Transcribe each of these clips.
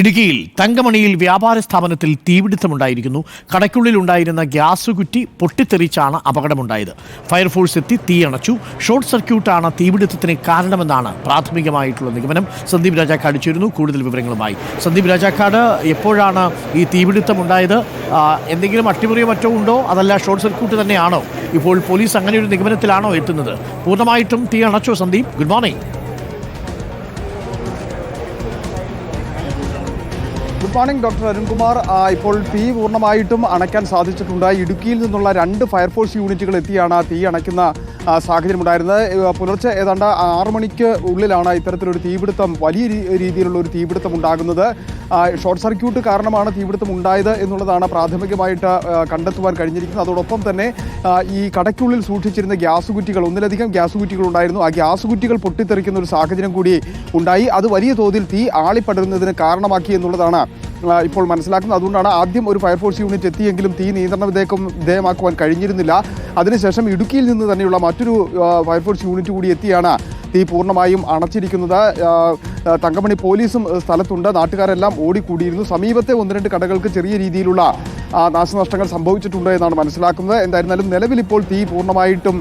ഇടുക്കിയിൽ തങ്കമണിയിൽ വ്യാപാര സ്ഥാപനത്തിൽ തീപിടുത്തമുണ്ടായിരിക്കുന്നു. കടയ്ക്കുള്ളിൽ ഉണ്ടായിരുന്ന ഗ്യാസ് കുറ്റി പൊട്ടിത്തെറിച്ചാണ് അപകടമുണ്ടായത്. ഫയർഫോഴ്സ് എത്തി തീയണച്ചു. ഷോർട്ട് സർക്യൂട്ടാണ് തീപിടുത്തത്തിന് കാരണമെന്നാണ് പ്രാഥമികമായിട്ടുള്ള നിഗമനം. സന്ദീപ് രാജാക്കാട് ചേരുന്നു. കൂടുതൽ വിവരങ്ങളുമായി സന്ദീപ് രാജാക്കാട് എപ്പോഴാണ് ഈ തീപിടുത്തമുണ്ടായത്? എന്തെങ്കിലും അട്ടിമറിയോ മറ്റോ ഉണ്ടോ? അതല്ല ഷോർട്ട് സർക്യൂട്ട് തന്നെയാണോ? ഇപ്പോൾ പോലീസ് അങ്ങനെ ഒരു നിഗമനത്തിലാണോ എത്തുന്നത്? പൂർണമായിട്ടും തീ അണച്ചോ Sandeep? Good morning. Good morning doctor Arunkumar ഇപ്പോൾ തീ പൂർണമായിട്ടും അണയ്ക്കാൻ സാധിച്ചിട്ടുണ്ട്. ഇടുക്കിയിൽ നിന്നുള്ള രണ്ട് ഫയർഫോഴ്സ് യൂണിറ്റുകൾ എത്തിയാണ് തീ അണയ്ക്കുന്ന സാഹചര്യം ഉണ്ടായിരുന്നത് പുലർച്ചെ ഏതാണ്ട് ആറു മണിക്ക് ഉള്ളിലാണ് ഇത്തരത്തിലൊരു തീപിടുത്തം വലിയ രീതിയിലുള്ള ഒരു തീപിടുത്തം ഉണ്ടാകുന്നത്. ഷോർട്ട് സർക്യൂട്ട് കാരണമാണ് തീപിടുത്തം ഉണ്ടായത് എന്നുള്ളതാണ് പ്രാഥമികമായിട്ട് കണ്ടെത്തുവാൻ കഴിഞ്ഞിരിക്കുന്നത്. അതോടൊപ്പം തന്നെ ഈ കടയ്ക്കുള്ളിൽ സൂക്ഷിച്ചിരുന്ന ഗ്യാസ് കുറ്റികൾ ഒന്നിലധികം ഗ്യാസ് കുറ്റികൾ ഉണ്ടായിരുന്നു. ആ ഗ്യാസ് കുറ്റികൾ പൊട്ടിത്തെറിക്കുന്ന ഒരു സാഹചര്യം കൂടി ഉണ്ടായി. അത് വലിയ തോതിൽ തീ ആളിപ്പടരുന്നതിന് കാരണമാക്കി എന്നുള്ളതാണ് ഇപ്പോൾ മനസ്സിലാക്കുന്നത്. അതുകൊണ്ടാണ് ആദ്യം ഒരു ഫയർഫോഴ്സ് യൂണിറ്റ് എത്തിയെങ്കിലും തീ നിയന്ത്രണ വിധേയക്കും വിധേയമാക്കുവാൻ കഴിഞ്ഞിരുന്നില്ല. അതിനുശേഷം ഇടുക്കിയിൽ നിന്ന് തന്നെയുള്ള മറ്റൊരു ഫയർഫോഴ്സ് യൂണിറ്റ് കൂടി എത്തിയാണ്. തീ പൂർണമായും അണച്ചിരിക്കുന്നത്. തങ്കമണി പോലീസും സ്ഥലത്തുണ്ട്. നാട്ടുകാരെല്ലാം ഓടിക്കൂടിയിരുന്നു. സമീപത്തെ ഒന്ന് രണ്ട് കടകൾക്ക് ചെറിയ രീതിയിലുള്ള നാശനഷ്ടങ്ങൾ സംഭവിച്ചിട്ടുണ്ട് എന്നാണ് മനസ്സിലാക്കുന്നത്. എന്തായിരുന്നാലും നിലവിൽ ഇപ്പോൾ തീ പൂർണമായിട്ടും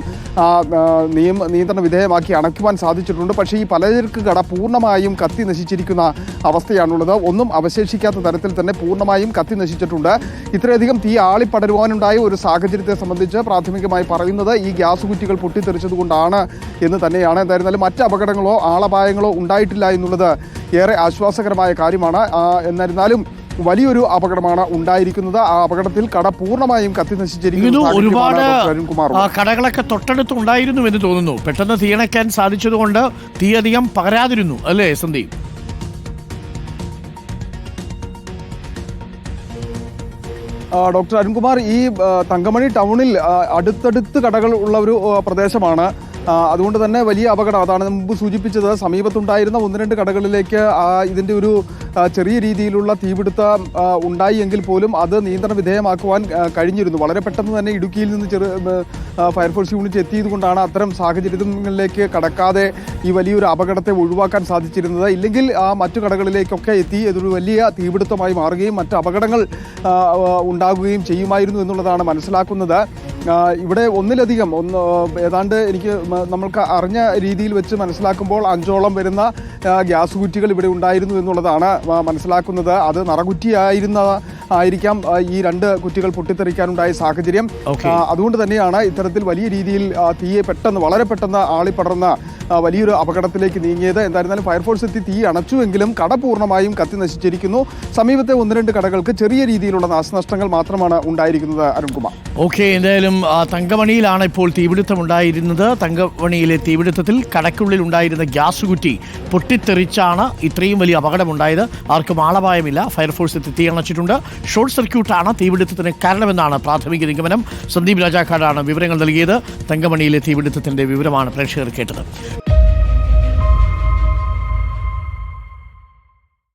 നിയമ നിയന്ത്രണ വിധേയമാക്കി അണയ്ക്കുവാൻ സാധിച്ചിട്ടുണ്ട്. പക്ഷേ ഈ പലചരക്ക് കട പൂർണമായും കത്തി നശിച്ചിരിക്കുന്ന അവസ്ഥയാണുള്ളത്. ഒന്നും അവശേഷിക്കാത്ത തരത്തിൽ തന്നെ പൂർണമായും കത്തി നശിച്ചിട്ടുണ്ട്. ഇത്രയധികം തീ ആളിപ്പടരുവാനുണ്ടായ ഒരു സാഹചര്യത്തെ സംബന്ധിച്ച് പ്രാഥമികമായി പറയുന്നത് ഈ ഗ്യാസ് കുറ്റികൾ പൊട്ടിത്തെറിച്ചതുകൊണ്ടാണ് എന്ന് തന്നെയാണ്. എന്തായിരുന്നാലും മറ്റ് അപകടങ്ങളോ ആളപായങ്ങളോ ഉണ്ടായിട്ടില്ല എന്നുള്ളത് ഏറെ ആശ്വാസകരമായ കാര്യമാണ്. എന്നിരുന്നാലും വലിയൊരു അപകടമാണ് ഉണ്ടായിരിക്കുന്നത്. ആ അപകടത്തിൽ കട പൂർണമായും കത്തി നശിച്ചിരിക്കുന്നു ഒരുപാട് കടകളൊക്കെ തൊട്ടടുത്ത് ഉണ്ടായിരുന്നു എന്ന് തോന്നുന്നു. പെട്ടെന്ന് തീയണയ്ക്കാൻ സാധിച്ചതുകൊണ്ട് തീയധികം പകരാതിരുന്നു അല്ലേ സന്ദീപ്? ഡോക്ടർ അരുൺകുമാർ ഈ തങ്കമണി ടൗണിൽ അടുത്തടുത്ത് കടകൾ ഉള്ള ഒരു പ്രദേശമാണ്. അതുകൊണ്ട് തന്നെ വലിയ അപകടം. അതാണ് മുമ്പ് സൂചിപ്പിച്ചത്. സമീപത്തുണ്ടായിരുന്ന ഒന്ന് രണ്ട് കടകളിലേക്ക് ഇതിന്റെ ഒരു ചെറിയ രീതിയിലുള്ള തീപിടുത്ത ഉണ്ടായി എങ്കിൽ പോലും അത് നിയന്ത്രണ വിധേയമാക്കുവാൻ കഴിഞ്ഞിരുന്നു. വളരെ പെട്ടെന്ന് തന്നെ ഇടുക്കിയിൽ നിന്ന് ചെറു ഫയർഫോഴ്സ് യൂണിറ്റ് എത്തിയത് കൊണ്ടാണ് അത്തരം സാഹചര്യങ്ങളിലേക്ക് കടക്കാതെ ഈ വലിയൊരു അപകടത്തെ ഒഴിവാക്കാൻ സാധിച്ചിരുന്നത്. ഇല്ലെങ്കിൽ ആ മറ്റു കടകളിലേക്കൊക്കെ എത്തി ഇതൊരു വലിയ തീപിടുത്തമായി മാറുകയും മറ്റ് അപകടങ്ങൾ ഉണ്ടാകുകയും ചെയ്യുമായിരുന്നു എന്നുള്ളതാണ് മനസ്സിലാക്കുന്നത്. ഇവിടെ ഒന്നിലധികം ഒന്ന് ഏതാണ്ട് എനിക്ക് നമ്മൾക്ക് അറിഞ്ഞ രീതിയിൽ വെച്ച് മനസ്സിലാക്കുമ്പോൾ അഞ്ചോളം വരുന്ന ഗ്യാസ് കുറ്റികൾ ഇവിടെ ഉണ്ടായിരുന്നു എന്നുള്ളതാണ് മനസ്സിലാക്കുന്നത്. അത് നറകുറ്റിയായിരുന്ന ആയിരിക്കാം ഈ രണ്ട് കുറ്റികൾ പൊട്ടിത്തെറിക്കാനുണ്ടായ സാഹചര്യം. അതുകൊണ്ട് തന്നെയാണ് ഇത്തരത്തിൽ വലിയ രീതിയിൽ തീയെ പെട്ടെന്ന് വളരെ പെട്ടെന്ന് ആളിപ്പടർന്ന വലിയൊരു അപകടത്തിലേക്ക് നീങ്ങിയത്. എന്തായിരുന്നാലും ഫയർഫോഴ്സ് എത്തി തീ അണച്ചുവെങ്കിലും കട പൂർണമായും കത്തി നശിച്ചിരിക്കുന്നു. സമീപത്തെ ഒന്ന് രണ്ട് കടകൾക്ക് ചെറിയ രീതിയിലുള്ള നാശനഷ്ടങ്ങൾ മാത്രമാണ് ഉണ്ടായിരിക്കുന്നത് അരുൺകുമാർ. ഓക്കെ എന്തായാലും തങ്കമണിയിലാണ് ഇപ്പോൾ തീപിടുത്തമുണ്ടായിരുന്നത്. തങ്കമണിയിലെ തീപിടുത്തത്തിൽ കടക്കുള്ളിൽ ഉണ്ടായിരുന്ന ഗ്യാസ് കുറ്റി പൊട്ടിത്തെറിച്ചാണ് ഇത്രയും വലിയ അപകടമുണ്ടായത്. ആർക്കും ആളപായമില്ല. ഫയർഫോഴ്സ് എത്തി തീ അണച്ചിട്ടുണ്ട്. ഷോർട്ട് സർക്യൂട്ടാണ് തീപിടുത്തത്തിന് കാരണമെന്നാണ് പ്രാഥമിക നിഗമനം. സന്ദീപ് രാജാക്കാടാണ് വിവരങ്ങൾ നൽകിയത്. തങ്കമണിയിലെ തീപിടുത്തത്തിന്റെ വിവരമാണ് പ്രേക്ഷകർ കേട്ടത്.